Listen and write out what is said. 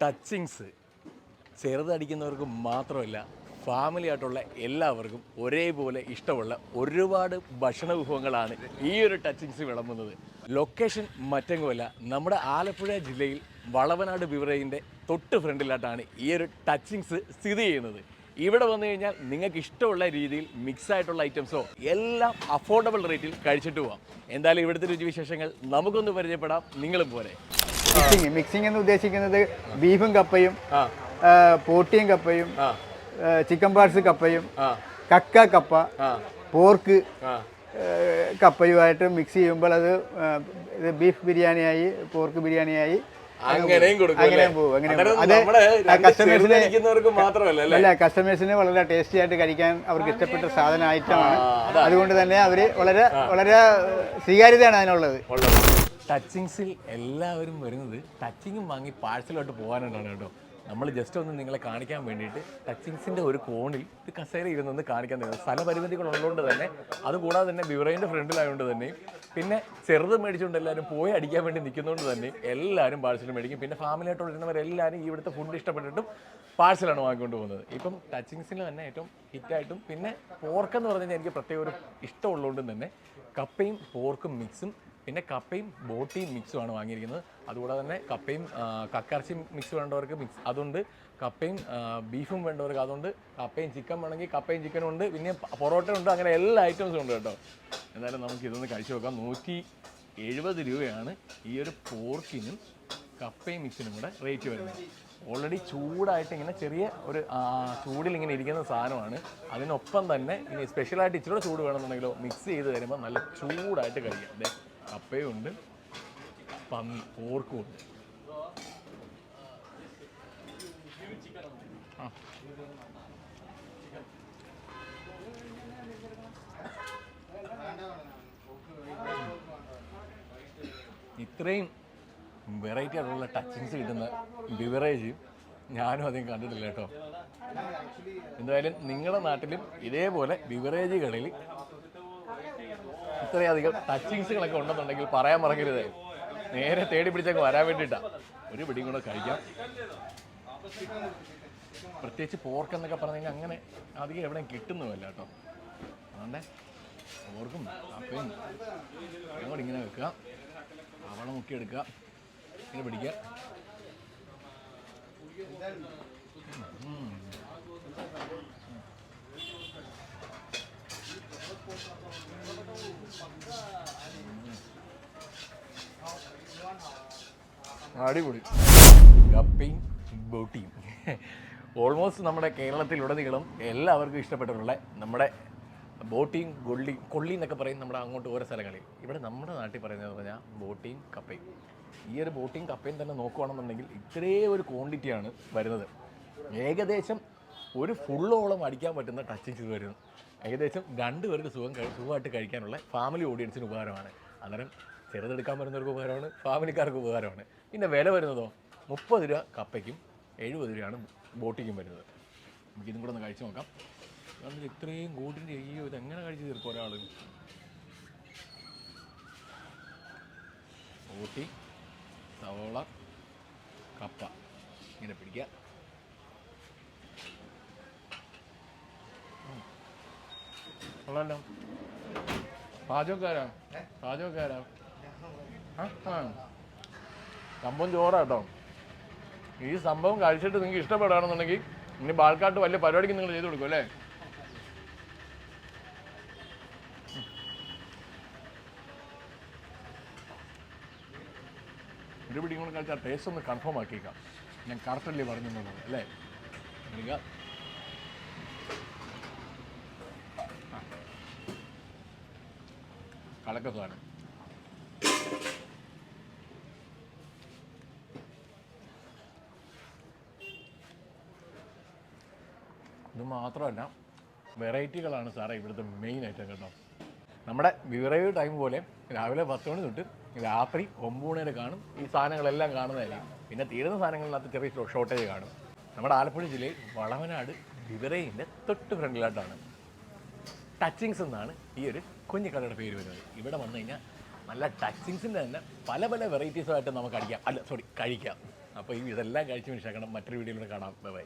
Touchings. ചെറുതടിക്കുന്നവർക്ക് മാത്രമല്ല family ആയിട്ടുള്ള എല്ലാവർക്കും ഒരേപോലെ ഇഷ്ടമുള്ള ഒരുപാട് ഭക്ഷണ വിഭവങ്ങളാണ് ഈ ഒരു ടച്ചിങ്സ് വിളമ്പുന്നത്. ലൊക്കേഷൻ മറ്റെങ്ങുമല്ല നമ്മുടെ ആലപ്പുഴ ജില്ലയിൽ വളവനാട് ബിവറേജിന്റെ തൊട്ട് ഫ്രണ്ടിലായിട്ടാണ് ഈ ഒരു ടച്ചിങ്സ് സ്ഥിതി ചെയ്യുന്നത്. ഇവിടെ വന്നു കഴിഞ്ഞാൽ നിങ്ങൾക്ക് ഇഷ്ടമുള്ള രീതിയിൽ മിക്സ് ആയിട്ടുള്ള ഐറ്റംസോ എല്ലാം അഫോർഡബിൾ റേറ്റിൽ കഴിച്ചിട്ട് പോവാം. എന്തായാലും ഇവിടുത്തെ രുചിവിശേഷങ്ങൾ നമുക്കൊന്ന് പരിചയപ്പെടാം. നിങ്ങളും പോലെ മിക്സിങ്. മിക്സിംഗ് എന്ന് ഉദ്ദേശിക്കുന്നത് ബീഫും കപ്പയും പോട്ടിയും കപ്പയും ചിക്കൻ പാർട്സ് കപ്പയും കക്ക കപ്പ പോർക്ക് കപ്പയുമായിട്ട് മിക്സ് ചെയ്യുമ്പോൾ അത് ഇത് ബീഫ് ബിരിയാണിയായി പോർക്ക് ബിരിയാണിയായി അങ്ങനെയും കൊടുക്കും അല്ലേ? കസ്റ്റമേഴ്സിന് ചെറുതടിക്കുന്നവർക്ക് മാത്രമല്ല അല്ലേ? അല്ല കസ്റ്റമേഴ്സിന് വളരെ ടേസ്റ്റി ആയിട്ട് കഴിക്കാൻ അവർക്ക് ഇഷ്ടപ്പെട്ട സാധന ഐറ്റമാണ് അതുകൊണ്ട് തന്നെ അവർ വളരെ വളരെ സ്വീകാര്യതയാണ് അതിനുള്ളത്. ഉള്ളത്. ടച്ചിങ്സിൽ എല്ലാവരും വരുന്നത് ടച്ചിങ്ങും വാങ്ങി പാഴ്സലോട്ട് പോകാനാണ് കേട്ടോ. നമ്മൾ ജസ്റ്റ് ഒന്ന് നിങ്ങളെ കാണിക്കാൻ വേണ്ടിയിട്ട് ടച്ചിങ്സിന്റെ ഒരു കോണിൽ ഇത് കസേര ഇരുന്നൊന്ന് കാണിക്കാൻ തരുന്നത്. സ്ഥലപരിമിതികൾ ഉള്ളതുകൊണ്ട് തന്നെ അതുകൂടാതെ തന്നെ ബിവറേജിന്റെ ഫ്രണ്ടിലായതുകൊണ്ട് തന്നെ പിന്നെ ചെറുത് മേടിച്ചുകൊണ്ട് എല്ലാവരും പോയി അടിക്കാൻ വേണ്ടി നിൽക്കുന്നതുകൊണ്ട് തന്നെ എല്ലാവരും പാഴ്സൽ മേടിക്കും. പിന്നെ ഫാമിലിയായിട്ട് വരുന്നവരെല്ലാവരും ഇവിടുത്തെ ഫുഡ് ഇഷ്ടപ്പെട്ടിട്ടും പാഴ്സലാണ് വാങ്ങിക്കൊണ്ട് പോകുന്നത്. ഇപ്പം ടച്ചിങ്സിൽ തന്നെ ഏറ്റവും ഹിറ്റായിട്ടും പിന്നെ പോർക്ക് എന്ന് പറഞ്ഞു കഴിഞ്ഞാൽ എനിക്ക് പ്രത്യേക ഒരു ഇഷ്ടമുള്ളതുകൊണ്ടും തന്നെ കപ്പയും പോർക്കും മിക്സും പിന്നെ കപ്പയും ബോട്ടിയും മിക്സുമാണ് വാങ്ങിയിരിക്കുന്നത്. അതുകൂടാതെ തന്നെ കപ്പയും കക്കറച്ചിയും മിക്സ് വേണ്ടവർക്ക് മിക്സ് അതുണ്ട്. കപ്പയും ബീഫും വേണ്ടവർക്ക് അതുണ്ട്. കപ്പയും ചിക്കൻ വേണമെങ്കിൽ കപ്പയും ചിക്കനും ഉണ്ട്. പിന്നെ പൊറോട്ട ഉണ്ട്. അങ്ങനെ എല്ലാ ഐറ്റംസും ഉണ്ട് കേട്ടോ. എന്തായാലും നമുക്ക് ഇതൊന്ന് കഴിച്ചു നോക്കാം. നൂറ്റി എഴുപത് രൂപയാണ് ഈ ഒരു പോർക്കിനും കപ്പയും മിക്സിനും കൂടെ റേറ്റ് വരുന്നത്. ഓൾറെഡി ചൂടായിട്ട് ഇങ്ങനെ ചെറിയ ഒരു ചൂടിൽ ഇങ്ങനെ ഇരിക്കുന്ന സാധനമാണ്. അതിനൊപ്പം തന്നെ ഇനി സ്പെഷ്യലായിട്ട് ഇച്ചിരി ചൂട് വേണമെന്നുണ്ടെങ്കിലോ മിക്സ് ചെയ്ത് തരുമ്പോൾ നല്ല ചൂടായിട്ട് കഴിക്കാം. അതെ കപ്പയും ഉണ്ട് പന്നി പോർക്കും ഉണ്ട് ആ. ഇത്രയും വെറൈറ്റി ആയിട്ടുള്ള ടച്ചിങ്സ് കിട്ടുന്ന ബിവറേജ് ഞാനും അധികം കണ്ടിട്ടില്ല കേട്ടോ എന്തായാലും നിങ്ങളുടെ നാട്ടിലും ഇതേപോലെ ബിവറേജുകളിൽ ഇത്രയധികം ടച്ചിങ്സുകളൊക്കെ ഉണ്ടെന്നുണ്ടെങ്കിൽ പറയാൻ മറക്കരുത്. നേരെ തേടി പിടിച്ചങ്ങ് വരാൻ വേണ്ടിയിട്ടാ. ഒരു പിടിയും കൂടെ കഴിക്കാം. പ്രത്യേകിച്ച് പോർക്ക് എന്നൊക്കെ പറഞ്ഞു അങ്ങനെ അധികം എവിടെയും കിട്ടുന്നുമല്ല കേട്ടോ. അതുകൊണ്ട് പോർക്കും കപ്പയും അങ്ങോട്ട് ഇങ്ങനെ വെക്കുക. അവളെ മുക്കിയെടുക്കുക ഇങ്ങനെ പിടിക്കുക. ഉം. അടിപൊളി. കപ്പയും ബോട്ടിയും ഓൾമോസ്റ്റ് നമ്മുടെ കേരളത്തിലുടനീളം എല്ലാവർക്കും ഇഷ്ടപ്പെട്ടിട്ടുള്ള നമ്മുടെ ബോട്ടിയും കൊള്ളി കൊള്ളി എന്നൊക്കെ പറയും നമ്മുടെ അങ്ങോട്ട് ഓരോ സ്ഥലങ്ങളിൽ. ഇവിടെ നമ്മുടെ നാട്ടിൽ പറയുന്നത് പറഞ്ഞാൽ ബോട്ടിയും കപ്പയും ഈ ഒരു ബോട്ടിയും കപ്പയും തന്നെ നോക്കുകയാണെന്നുണ്ടെങ്കിൽ ഇത്രേ ഒരു ക്വാണ്ടിറ്റിയാണ് വരുന്നത്. ഏകദേശം ഒരു ഫുള്ളോളം അടിക്കാൻ പറ്റുന്ന ടച്ച് ചെയ്ത് വരുന്നു. ഏകദേശം രണ്ട് പേർക്ക് സുഖം സുഖമായിട്ട് കഴിക്കാനുള്ള ഫാമിലി ഓഡിയൻസിന് ഉപകാരമാണ്. അന്നേരം ചെറുതെടുക്കാൻ വരുന്നവർക്ക് ഉപകാരമാണ് ഫാമിലിക്കാർക്ക് ഉപകാരമാണ്. പിന്നെ വില വരുന്നതോ? മുപ്പത് രൂപ കപ്പയ്ക്കും എഴുപത് രൂപയാണ് ബോട്ടിക്കും വരുന്നത്. നമുക്ക് ഇതും കൂടെ ഒന്ന് കഴിച്ചു നോക്കാം. കാരണം ഇത് ഇത്രയും കൂട്ടിന്റെ അയ്യോ ഇതെങ്ങനെ കഴിച്ച് തീർക്കും ഒരാൾ? ബോട്ടി സവോള കപ്പ. ഇങ്ങനെ പിടിക്കുക. കൊള്ളാലോ. പാചകക്കാരാ? പാചകക്കാരാ? സംഭവം ചോറാ കേട്ടോ. ഈ സംഭവം കഴിച്ചിട്ട് നിങ്ങൾക്ക് ഇഷ്ടപ്പെടുകയാണെന്നുണ്ടെങ്കിൽ ഇനി ബാൾക്കാട്ട് വലിയ പരിപാടിക്ക് നിങ്ങൾ ചെയ്ത് കൊടുക്കും അല്ലേ? ഒരു കൂടെ കഴിച്ചാൽ ടേസ്റ്റ് ഒന്ന് കൺഫേം ആക്കിയേക്കാം. ഞാൻ കറക്റ്റല്ലേ പറഞ്ഞെന്നുള്ളത് അല്ലേ? എടുക്കുക കലക്ക സാധനം. മാത്രമല്ല വെറൈറ്റികളാണ് സാറേ ഇവിടുത്തെ മെയിൻ ഐറ്റം കേട്ടോ. നമ്മുടെ വിറൈവ് ടൈം പോലെ രാവിലെ പത്ത് മണി തൊട്ട് രാത്രി ഒമ്പത് മണി വരെ കാണും. ഈ സാധനങ്ങളെല്ലാം കാണുന്നതായിരിക്കും പിന്നെ തീരുന്ന സാധനങ്ങളിനകത്ത് ചെറിയ ഷോർട്ടേജ് കാണും. നമ്മുടെ ആലപ്പുഴ ജില്ലയിൽ വളവനാട് വിവരയിന്റെ തൊട്ട് ഫ്രണ്ടിലായിട്ടാണ്. ടച്ചിങ്സ് എന്നാണ് ഈ ഒരു കുഞ്ഞിക്കടയുടെ പേര് വരുന്നത്. ഇവിടെ വന്നു കഴിഞ്ഞാൽ നല്ല ടച്ചിങ്സിന്റെ തന്നെ പല പല വെറൈറ്റീസുമായിട്ട് നമുക്ക് അടിക്കാം. അല്ല സോറി കഴിക്കാം. അപ്പോൾ ഇതെല്ലാം കഴിച്ച് മനസ്സിലാക്കണം മറ്റൊരു വീഡിയോയിലൂടെ കാണാം. ബൈ